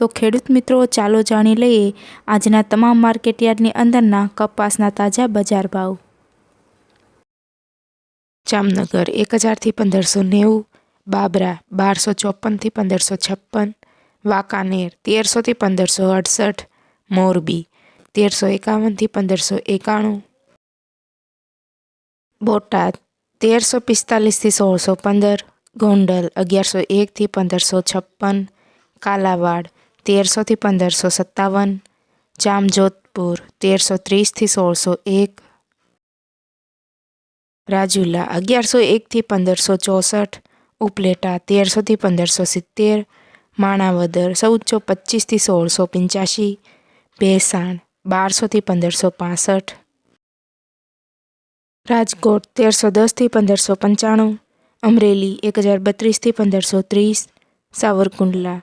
તો ખેડૂત મિત્રો, ચાલો જાણી લઈએ આજના તમામ માર્કેટયાર્ડની અંદરના કપાસના તાજા બજાર ભાવ. જામનગર એક હજારથી પંદરસો નેવું, બાબરા બારસો ચોપનથી પંદરસો છપ્પન, વાંકાનેર તેરસોથી પંદરસો અડસઠ, મોરબી તેરસો એકાવનથી પંદરસો એકાણું, બોટાદ તેરસો પિસ્તાલીસથી સોળસો પંદર, ગોંડલ અગિયારસો એકથી પંદરસો છપ્પન, કાલાવાડ તેરસોથી પંદરસો સત્તાવન, જામજોધપુર, તેરસો ત્રીસથી સોળસો એક, રાજુલા અગિયારસો એકથી પંદરસો ચોસઠ, ઉપલેટા તેરસોથી પંદરસો સિત્તેર, માણાવદર ચૌદસો પચીસથી સોળસો પંચ્યાસી, ભેસાણ બારસોથી પંદરસો પાસઠ, રાજકોટ તેરસો દસથી પંદરસો પંચાણું, અમરેલી એક હજાર બત્રીસથી પંદરસો ત્રીસ, સાવરકુંડલા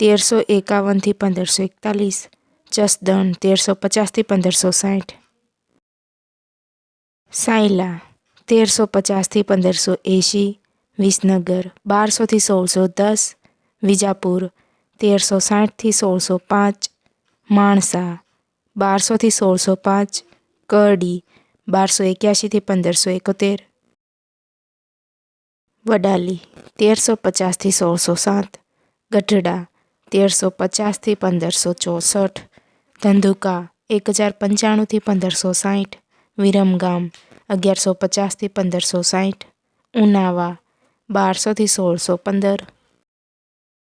તેરસો એકાવનથી પંદરસો એકતાલીસ. જસદણ તેરસો પચાસથી પંદરસો સાઠ. સાયલા, તેરસો પચાસથી પંદરસો એંશી. વિસનગર, બારસોથી સોળસો દસ. વિજાપુર, તેરસો સાઠથી સોળસો પાંચ. માણસા, બારસોથી સોળસો પાંચ. કરડી, બારસો એક્યાસીથી પંદરસો એકોતેર. વડાલી, તેરસો પચાસથી સોળસો સાત. ગઢડા તેરસો પચાસથી પંદરસો ચોસઠ. ધંધુકા એક હજાર પંચાણુંથી પંદરસો સાઠ વિરમગામ અગિયારસો પચાસથી પંદરસો સાઠ ઉનાવા બારસોથી સોળસો પંદર.